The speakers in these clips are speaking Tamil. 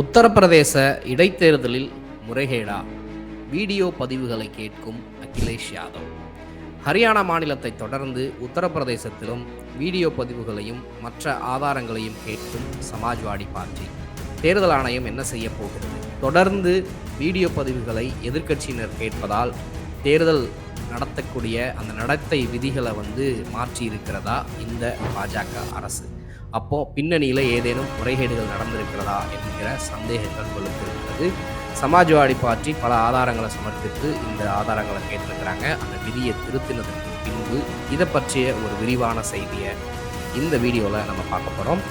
உத்தரப்பிரதேச இடைத்தேர்தலில் முறைகேடா. வீடியோ பதிவுகளை கேட்கும் அகிலேஷ் யாதவ். ஹரியானா மாநிலத்தை தொடர்ந்து உத்தரப்பிரதேசத்திலும் வீடியோ பதிவுகளையும் மற்ற ஆதாரங்களையும் கேட்கும் சமாஜ்வாடி பார்ட்டி. தேர்தல் ஆணையம் என்ன செய்ய போகிறது? தொடர்ந்து வீடியோ பதிவுகளை எதிர்க்கட்சியினர் கேட்பதால் தேர்தல் நடத்தக்கூடிய அந்த நடத்தை விதிகளை வந்து மாற்றி இருக்கிறதா இந்த பாஜக அரசு? அப்போ பின்னணியில் ஏதேனும் முறைகேடுகள் நடந்திருக்கிறதா என்கிற சந்தேகங்கள் வலுத்திருக்கிறது. சமாஜ்வாடி பார்ட்டி பல ஆதாரங்களை சமர்ப்பித்து இந்த ஆதாரங்களை கேட்டிருக்கிறாங்க. அந்த விதியை திருத்தினதற்கு பின்பு இதை பற்றிய ஒரு விரிவான செய்தியை இந்த வீடியோவில் நம்ம பார்க்க போகிறோம்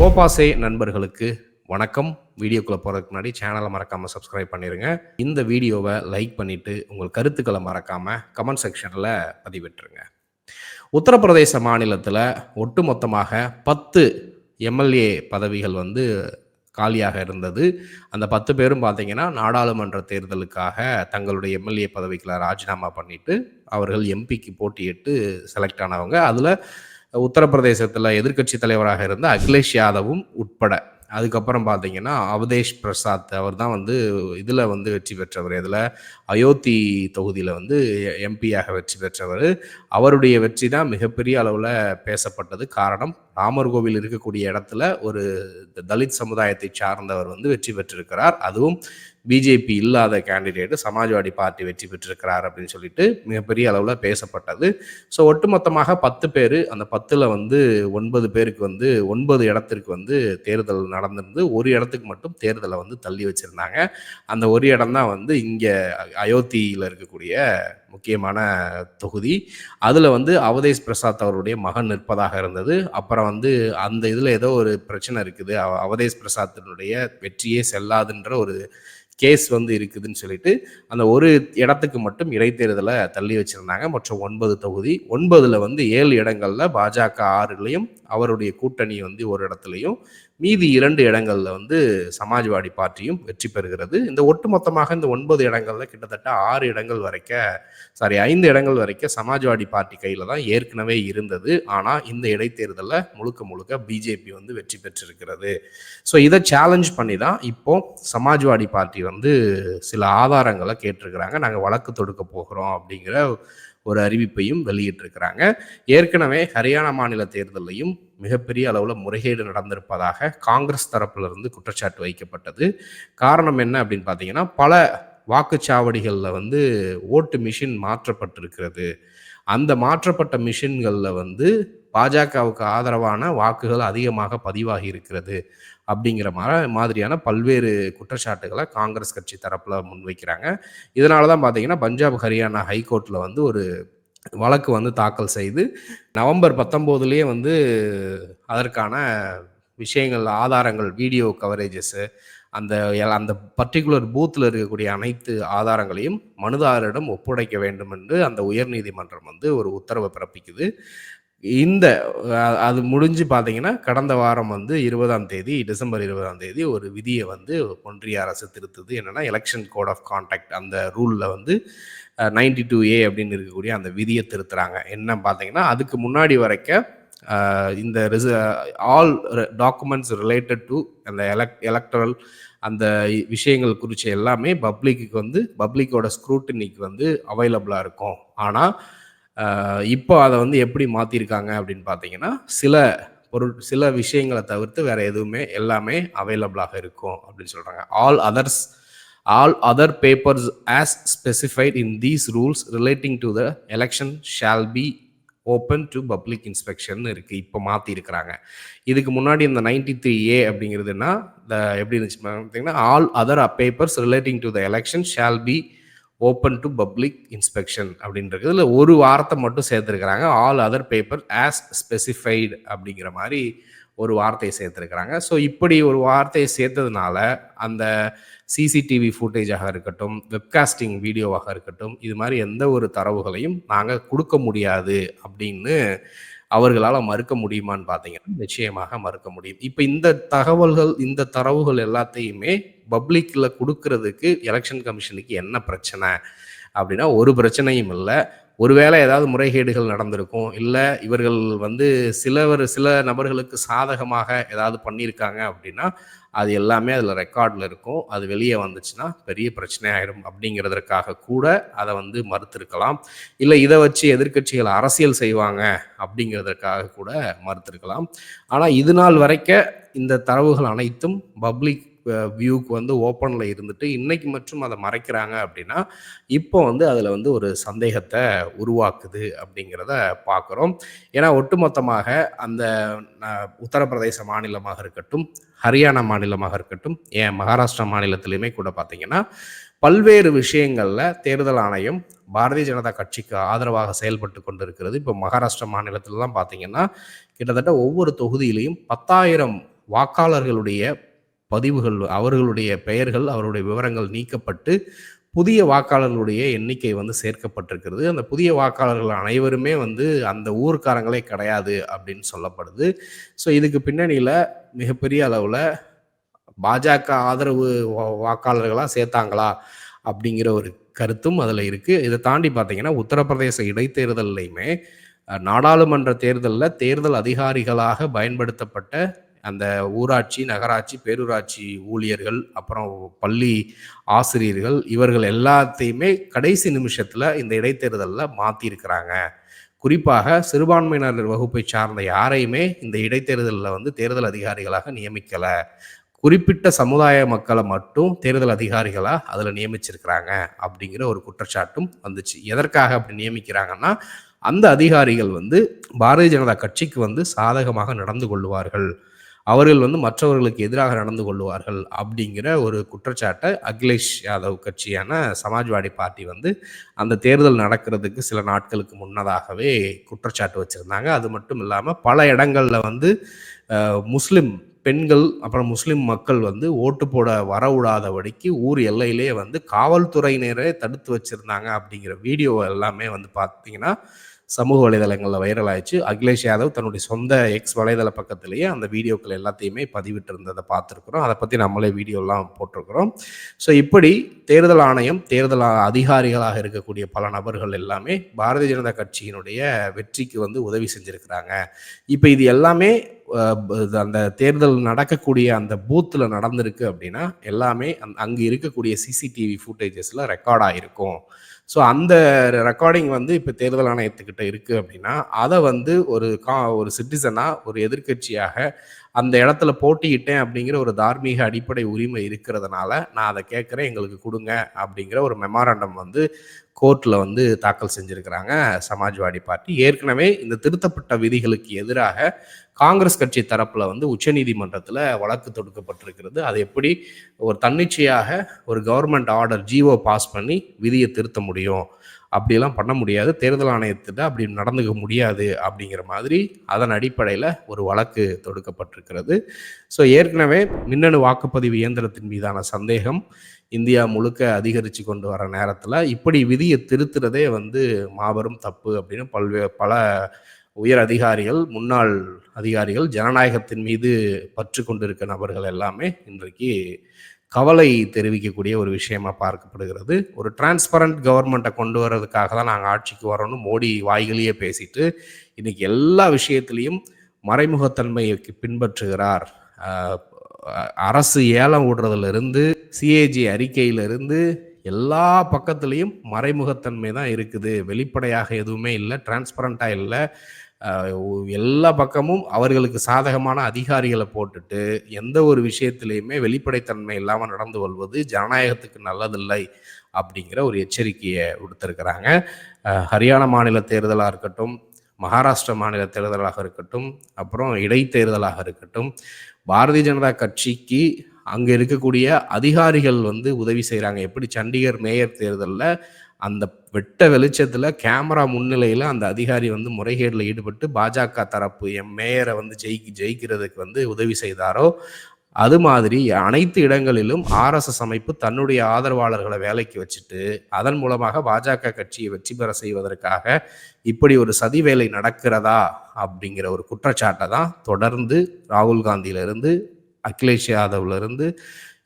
கோபாசே நண்பர்களுக்கு வணக்கம். வீடியோக்குள்ளே போகிறதுக்கு முன்னாடி சேனலை மறக்காமல் சப்ஸ்கிரைப் பண்ணிடுங்க இந்த வீடியோவை லைக் பண்ணிவிட்டு உங்கள் கருத்துக்களை மறக்காமல் கமெண்ட் செக்ஷனில் பதிவிட்டுருங்க. உத்தரப்பிரதேச மாநிலத்தில் ஒட்டுமொத்தமாக பத்து எம்எல்ஏ பதவிகள் வந்து காலியாக இருந்தது. அந்த பத்து பேரும் பார்த்தீங்கன்னா நாடாளுமன்ற தேர்தலுக்காக தங்களுடைய எம்எல்ஏ பதவிகளை ராஜினாமா பண்ணிட்டு அவர்கள் எம்பிக்கு போட்டியிட்டு செலக்ட் ஆனவங்க. அதில் உத்தரப்பிரதேசத்தில் எதிர்க்கட்சி தலைவராக இருந்த அகிலேஷ் யாதவும் உட்பட அதுக்கப்புறம் பார்த்தீங்கன்னா அவதேஷ் பிரசாத் அவர் தான் வந்து இதில் வந்து வெற்றி பெற்றவர். இதில் அயோத்தி தொகுதியில் வந்து எம்பியாக வெற்றி பெற்றவர். அவருடைய வெற்றி தான் மிகப்பெரிய அளவில் பேசப்பட்டது. காரணம் ராமர் கோவில் இருக்கக்கூடிய இடத்துல ஒரு தலித் சமுதாயத்தை சார்ந்தவர் வந்து வெற்றி பெற்றிருக்கிறார். அதுவும் பிஜேபி இல்லாத கேண்டிடேட்டு சமாஜ்வாடி பார்ட்டி வெற்றி பெற்றிருக்கிறார் அப்படின்னு சொல்லிட்டு மிகப்பெரிய அளவில் பேசப்பட்டது. ஸோ ஒட்டுமொத்தமாக பத்து பேர் அந்த பத்தில் வந்து ஒன்பது பேருக்கு வந்து ஒன்பது இடத்திற்கு வந்து தேர்தல் நடந்திருந்து ஒரு இடத்துக்கு மட்டும் தேர்தலை வந்து தள்ளி வச்சுருந்தாங்க. அந்த ஒரு இடம் தான் வந்து இங்கே அயோத்தியில் இருக்கக்கூடிய முக்கியமான தொகுதி. அதில் வந்து அவதேஷ் பிரசாத் அவருடைய மகன் நிற்பதாக இருந்தது. அப்புறம் வந்து அந்த இதில் ஏதோ ஒரு பிரச்சனை இருக்குது. அவதேஷ் பிரசாத்தினுடைய வெற்றியே செல்லாதுன்ற ஒரு கேஸ் வந்து இருக்குதுன்னு சொல்லிட்டு அந்த ஒரு இடத்துக்கு மட்டும் இடைத்தேர்தலை தள்ளி வச்சிருந்தாங்க. மற்றும் ஒன்பது தொகுதி. ஒன்பதுல வந்து ஏழு இடங்கள்ல பாஜக ஆறுலையும் அவருடைய கூட்டணி வந்து ஒரு இடத்துலையும் மீதி இரண்டு இடங்கள்ல வந்து சமாஜ்வாடி பார்ட்டியும் வெற்றி பெறுகிறது. இந்த ஒட்டுமொத்தமாக இந்த ஒன்பது இடங்கள்ல கிட்டத்தட்ட ஆறு இடங்கள் வரைக்கும் சாரி ஐந்து இடங்கள் வரைக்கும் சமாஜ்வாடி பார்ட்டி கையில தான் ஏற்கனவே இருந்தது. ஆனா இந்த இடைத்தேர்தலில் முழுக்க முழுக்க பிஜேபி வந்து வெற்றி பெற்றிருக்கிறது. ஸோ இதை சேலஞ்ச் பண்ணி தான் இப்போ சமாஜ்வாடி பார்ட்டி வந்து சில ஆதாரங்களை கேட்டிருக்கிறாங்க. நாங்கள் வழக்கு தொடுக்க போகிறோம் அப்படிங்கிற ஒரு அறிவிப்பையும் வெளியிட்டிருக்கிறாங்க. ஏற்கனவே ஹரியானா மாநில தேர்தலையும் மிகப்பெரிய அளவில் முறைகேடு நடந்திருப்பதாக காங்கிரஸ் தரப்பிலிருந்து குற்றச்சாட்டு வைக்கப்பட்டது. காரணம் என்ன அப்படின்னு பார்த்தீங்கன்னா பல வாக்குச்சாவடிகளில் வந்து ஓட்டு மிஷின் மாற்றப்பட்டிருக்கிறது. அந்த மாற்றப்பட்ட மிஷின்களில் வந்து பாஜகவுக்கு ஆதரவான வாக்குகள் அதிகமாக பதிவாகி இருக்கிறது அப்படிங்கிற மாதிரி மாதிரியான பல்வேறு குற்றச்சாட்டுகளை காங்கிரஸ் கட்சி தரப்பில் முன்வைக்கிறாங்க. இதனால தான் பார்த்தீங்கன்னா பஞ்சாப் ஹரியானா ஹைகோர்ட்டில் வந்து ஒரு வழக்கு வந்து தாக்கல் செய்து நவம்பர் பத்தொம்போதுலேயே வந்து அதற்கான விஷயங்கள் ஆதாரங்கள் வீடியோ கவரேஜஸ்ஸு அந்த அந்த பர்டிகுலர் பூத்தில் இருக்கக்கூடிய அனைத்து ஆதாரங்களையும் மனுதாரரிடம் ஒப்படைக்க வேண்டும் என்று அந்த உயர்நீதிமன்றம் வந்து ஒரு உத்தரவை பிறப்பிக்குது. இந்த அது முடிஞ்சு பார்த்தீங்கன்னா கடந்த வாரம் வந்து இருபதாம் தேதி டிசம்பர் இருபதாம் தேதி ஒரு விதியை வந்து ஒன்றிய அரசு திருத்துது. என்னென்னா எலெக்ஷன் கோட் ஆஃப் கான்டாக்ட் அந்த ரூலில் வந்து நைன்டி டூ ஏ அப்படின்னு இருக்கக்கூடிய அந்த விதியை திருத்துறாங்க. என்ன பார்த்தீங்கன்னா அதுக்கு முன்னாடி வரைக்கும் இந்த ரிச ஆல் டாக்குமெண்ட்ஸ் ரிலேட்டட் டு அந்த எலக் எலக்ட்ரல் அந்த விஷயங்கள் குறித்து எல்லாமே பப்ளிக்கு வந்து பப்ளிக்கோட ஸ்க்ரூட்டினிக்கு வந்து அவைலபிளாக இருக்கும். ஆனால் இப்போ அதை வந்து எப்படி மாற்றிருக்காங்க அப்படின்னு பார்த்தீங்கன்னா சில பொருள் சில விஷயங்களை தவிர்த்து வேற எதுவுமே எல்லாமே அவைலபிளாக இருக்கும் அப்படின்னு சொல்கிறாங்க all others all other papers as specified in these rules relating to the election shall be open to public inspection இருக்குது இப்போ மாற்றி இருக்கிறாங்க இதுக்கு முன்னாடி இந்த நைன்டி த்ரீ ஏ அப்படிங்கிறதுனா இந்த எப்படி இருந்துச்சு பார்த்தீங்கன்னா all other papers relating to the election shall be open to public inspection அப்படின்றது. இதில் ஒரு வார்த்தை மட்டும் சேர்த்துருக்குறாங்க. All other paper as specified அப்படிங்கிற மாதிரி ஒரு வார்த்தையை சேர்த்துருக்குறாங்க. ஸோ இப்படி ஒரு வார்த்தையை சேர்த்ததுனால அந்த சிசிடிவி ஃபுட்டேஜாக இருக்கட்டும் வெப்காஸ்டிங் வீடியோவாக இருக்கட்டும் இது மாதிரி எந்த ஒரு தரவுகளையும் நாங்கள் கொடுக்க முடியாது அப்படின்னு அவர்களால் மறுக்க முடியுமான்னு பார்த்தீங்கன்னா நிச்சயமாக மறுக்க முடியும். இப்போ இந்த தகவல்கள் இந்த தரவுகள் எல்லாத்தையுமே பப்ளிக்கில் கொடுக்கறதுக்கு எலெக்ஷன் கமிஷனுக்கு என்ன பிரச்சனை? அப்படின்னா ஒரு பிரச்சனையும் இல்லை. ஒருவேளை ஏதாவது முறைகேடுகள் நடந்திருக்கும் இல்லை இவர்கள் வந்து சிலவர் சில நபர்களுக்கு சாதகமாக ஏதாவது பண்ணியிருக்காங்க அப்படின்னா அது எல்லாமே அதில் ரெக்கார்டில் இருக்கும். அது வெளியே வந்துச்சுன்னா பெரிய பிரச்சனை ஆயிடும் அப்படிங்கிறதற்காக கூட அதை வந்து மறுத்திருக்கலாம். இல்லை இதை வச்சு எதிர்கட்சிகள் அரசியல் செய்வாங்க அப்படிங்கிறதற்காக கூட மறுத்திருக்கலாம். ஆனால் இது நாள் வரைக்க இந்த தரவுகள் அனைத்தும் பப்ளிக் வியூக்கு வந்து ஓப்பனில் இருந்துட்டு இன்னைக்கு மற்றும் அதை மறைக்கிறாங்க அப்படின்னா இப்போ வந்து அதில் வந்து ஒரு சந்தேகத்தை உருவாக்குது அப்படிங்கிறத பார்க்குறோம் ஏன்னா ஒட்டுமொத்தமாக அந்த உத்தரப்பிரதேச மாநிலமாக இருக்கட்டும் ஹரியானா மாநிலமாக இருக்கட்டும் ஏன் மகாராஷ்டிரா மாநிலத்திலையுமே கூட பார்த்தீங்கன்னா பல்வேறு விஷயங்களில் தேர்தல் ஆணையம் பாரதிய ஜனதா கட்சிக்கு ஆதரவாக செயல்பட்டு கொண்டிருக்கிறது. இப்போ மகாராஷ்டிரா மாநிலத்திலலாம் பார்த்தீங்கன்னா கிட்டத்தட்ட ஒவ்வொரு தொகுதியிலையும் பத்தாயிரம் வாக்காளர்களுடைய பதிவுகள் அவர்களுடைய பெயர்கள் அவருடைய விவரங்கள் நீக்கப்பட்டு புதிய வாக்காளர்களுடைய எண்ணிக்கை வந்து சேர்க்கப்பட்டிருக்கிறது. அந்த புதிய வாக்காளர்கள் அனைவருமே வந்து அந்த ஊர்க்காரங்களே கிடையாது அப்படின்னு சொல்லப்படுது. ஸோ இதுக்கு பின்னணியில் மிகப்பெரிய அளவில் பாஜக ஆதரவு வாக்காளர்களாக சேர்த்தாங்களா அப்படிங்கிற ஒரு கருத்தும் அதில் இருக்குது இதை தாண்டி பார்த்தீங்கன்னா உத்தரப்பிரதேச இடைத்தேர்தல்லையுமே நாடாளுமன்ற தேர்தலில் தேர்தல் அதிகாரிகளாக பயன்படுத்தப்பட்ட அந்த ஊராட்சி நகராட்சி பேரூராட்சி ஊழியர்கள் அப்புறம் பள்ளி ஆசிரியர்கள் இவர்கள் எல்லாத்தையுமே கடைசி நிமிஷத்தில் இந்த இடைத்தேர்தலில் மாற்றியிருக்கிறாங்க குறிப்பாக சிறுபான்மையினர் வகுப்பை சார்ந்த யாரையுமே இந்த இடைத்தேர்தலில் வந்து தேர்தல் அதிகாரிகளாக நியமிக்கலை. குறிப்பிட்ட சமுதாய மக்களை மட்டும் தேர்தல் அதிகாரிகளாக அதில் நியமிச்சிருக்கிறாங்க அப்படிங்கிற ஒரு குற்றச்சாட்டும் வந்துச்சு. எதற்காக அப்படி நியமிக்கிறாங்கன்னா அந்த அதிகாரிகள் வந்து பாரதிய ஜனதா கட்சிக்கு வந்து சாதகமாக நடந்து கொள்வார்கள். அவர்கள் வந்து மற்றவர்களுக்கு எதிராக நடந்து கொள்வார்கள் அப்படிங்கிற ஒரு குற்றச்சாட்டை அகிலேஷ் யாதவ் கட்சியான சமாஜ்வாடி பார்ட்டி வந்து அந்த தேர்தல் நடக்கிறதுக்கு சில நாட்களுக்கு முன்னதாகவே குற்றச்சாட்டு வச்சுருந்தாங்க. அது மட்டும் இல்லாமல் பல இடங்களில் வந்து முஸ்லிம் பெண்கள் அப்புறம் முஸ்லிம் மக்கள் வந்து ஓட்டு போட வரவிடாதபடிக்கு ஊர் எல்லையிலே வந்து காவல்துறையினரே தடுத்து வச்சுருந்தாங்க அப்படிங்கிற வீடியோ எல்லாமே வந்து பார்த்தீங்கன்னா சமூக வலைதளங்களில் வைரல் ஆயிடுச்சு. அகிலேஷ் யாதவ் தன்னுடைய சொந்த எக்ஸ் வலைதள பக்கத்திலேயே அந்த வீடியோக்கள் எல்லாத்தையுமே பதிவிட்டு இருந்ததை பார்த்துருக்குறோம். அதை பற்றி நம்மளே வீடியோலாம் போட்டிருக்கிறோம். ஸோ இப்படி தேர்தல் ஆணையம் தேர்தல் அதிகாரிகளாக இருக்கக்கூடிய பல நபர்கள் எல்லாமே பாரதிய ஜனதா கட்சியினுடைய வெற்றிக்கு வந்து உதவி செஞ்சுருக்கிறாங்க. இப்போ இது எல்லாமே அந்த தேர்தல் நடக்கக்கூடிய அந்த பூத்தில் நடந்திருக்கு அப்படின்னா எல்லாமே அந் அங்கே இருக்கக்கூடிய சிசிடிவி ஃபுட்டேஜஸில் ரெக்கார்ட் ஆகிருக்கும் ஸோ அந்த ரெக்கார்டிங் வந்து இப்போ தேர்தல் ஆணையத்துக்கிட்ட இருக்குது அப்படின்னா அதை வந்து ஒரு கா ஒரு சிட்டிசனாக ஒரு எதிர்கட்சியாக அந்த இடத்துல போட்டியிட்டேன் அப்படிங்கிற ஒரு தார்மீக அடிப்படை உரிமை இருக்கிறதுனால நான் அதை கேட்குறேன் எங்களுக்கு கொடுங்க அப்படிங்கிற ஒரு மெமாரண்டம் வந்து கோர்ட்டில் வந்து தாக்கல் செஞ்சுருக்கிறாங்க. சமாஜ்வாடி பார்ட்டி. ஏற்கனவே இந்த திருத்தப்பட்ட விதிகளுக்கு எதிராக காங்கிரஸ் கட்சி தரப்பில் வந்து உச்சநீதிமன்றத்தில் வழக்கு தொடுக்கப்பட்டிருக்கிறது. அது எப்படி ஒரு தன்னிச்சையாக ஒரு கவர்மெண்ட் ஆர்டர் ஜிஓ பாஸ் பண்ணி விதியை திருத்த முடியும்? அப்படியெல்லாம் பண்ண முடியாது. தேர்தல் ஆணையத்திட்ட அப்படி நடந்துக்க முடியாது அப்படிங்கிற மாதிரி அதன் அடிப்படையில் ஒரு வழக்கு தொடுக்கப்பட்டிருக்கிறது. ஸோ ஏற்கனவே மின்னணு வாக்குப்பதிவு இயந்திரத்தின் மீதான சந்தேகம் இந்தியா முழுக்க அதிகரித்து கொண்டு வர நேரத்தில் இப்படி விதியை திருத்துறதே வந்து மாபெரும் தப்பு அப்படின்னு பல்வே பல உயர் அதிகாரிகள் முன்னாள் அதிகாரிகள் ஜனநாயகத்தின் மீது பற்று கொண்டிருக்க நபர்கள் எல்லாமே இன்றைக்கு கவலை தெரிவிக்கக்கூடிய ஒரு விஷயமா பார்க்கப்படுகிறது. ஒரு டிரான்ஸ்பரண்ட் கவர்மெண்ட்டை கொண்டு வர்றதுக்காக தான் நாங்கள் ஆட்சிக்கு வரோம்னு மோடி வாய்களையே பேசிட்டு இன்னைக்கு எல்லா விஷயத்திலையும் மறைமுகத்தன்மையை பின்பற்றுகிறார். அரசு ஏலம் விடுறதுலேருந்து சிஏஜி அறிக்கையிலிருந்து எல்லா பக்கத்துலேயும் மறைமுகத்தன்மை தான் இருக்குது. வெளிப்படையாக எதுவுமே இல்லை டிரான்ஸ்பரண்ட்டாக இல்லை. எல்லா பக்கமும் அவர்களுக்கு சாதகமான அதிகாரிகளை போட்டுட்டு எந்த ஒரு விஷயத்திலையுமே வெளிப்படைத்தன்மை இல்லாமல் நடந்து கொள்வது ஜனநாயகத்துக்கு நல்லதில்லை அப்படிங்கிற ஒரு எச்சரிக்கையை கொடுத்துருக்குறாங்க ஹரியானா மாநில தேர்தலாக இருக்கட்டும் மகாராஷ்டிரா மாநில தேர்தலாக இருக்கட்டும் அப்புறம் இடைத்தேர்தலாக இருக்கட்டும் பாரதிய ஜனதா கட்சிக்கு அங்கே இருக்கக்கூடிய அதிகாரிகள் வந்து உதவி செய்கிறாங்க எப்படி சண்டிகர் மேயர் தேர்தலில் அந்த வெட்ட வெளிச்சத்தில் கேமரா முன்னிலையில் அந்த அதிகாரி வந்து முறைகேடில் ஈடுபட்டு பாஜக தரப்பு என் மேயரை வந்து ஜெயிக்க ஜெயிக்கிறதுக்கு வந்து உதவி செய்தாரோ அது மாதிரி அனைத்து இடங்களிலும் ஆர்எஸ்எஸ் அமைப்பு தன்னுடைய ஆதரவாளர்களை வேலைக்கு வச்சுட்டு அதன் மூலமாக பாஜக கட்சியை வெற்றி பெற செய்வதற்காக இப்படி ஒரு சதி வேலை நடக்கிறதா அப்படிங்கிற ஒரு குற்றச்சாட்டை தான் தொடர்ந்து ராகுல் காந்தியிலிருந்து அகிலேஷ் யாதவ்லேருந்து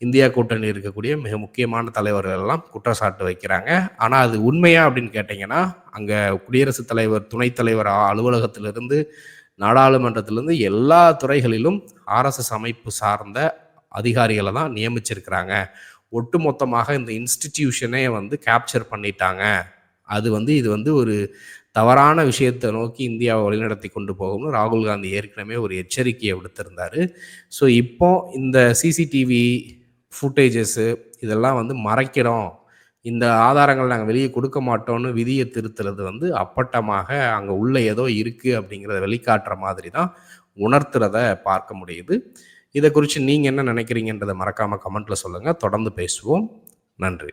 இந்தியா கூட்டணி இருக்கக்கூடிய மிக முக்கியமான தலைவர்கள் எல்லாம் குற்றச்சாட்டு வைக்கிறாங்க. ஆனால் அது உண்மையா அப்படின்னு கேட்டிங்கன்னா அங்கே குடியரசுத் தலைவர் துணைத் தலைவர் அலுவலகத்திலிருந்து நாடாளுமன்றத்திலிருந்து எல்லா துறைகளிலும் ஆர்எஸ்எஸ் அமைப்பு சார்ந்த அதிகாரிகளை தான் நியமிச்சிருக்கிறாங்க. ஒட்டுமொத்தமாக இந்த இன்ஸ்டிடியூஷனே வந்து கேப்சர் பண்ணிட்டாங்க. அது வந்து இது வந்து ஒரு தவறான விஷயத்தை நோக்கி இந்தியாவை வழிநடத்தி கொண்டு போகும்னு ராகுல் காந்தி ஏற்கனவே ஒரு எச்சரிக்கையை விடுத்திருந்தார். ஸோ இப்போ இந்த சிசிடிவி ஃபுட்டேஜஸ்ஸு இதெல்லாம் வந்து மறைக்கிறோம். இந்த ஆதாரங்கள் நாங்கள் வெளியே கொடுக்க மாட்டோம்னு விதியை திருத்துறது வந்து அப்பட்டமாக அங்கே உள்ள ஏதோ இருக்குது அப்படிங்கிறத வெளிக்காட்டுற மாதிரி தான் உணர்த்துறத பார்க்க முடியுது. இதை குறித்து நீங்கள் என்ன நினைக்கிறீங்கன்றதை மறக்காமல் கமெண்ட்டில் சொல்லுங்கள் தொடர்ந்து பேசுவோம். நன்றி.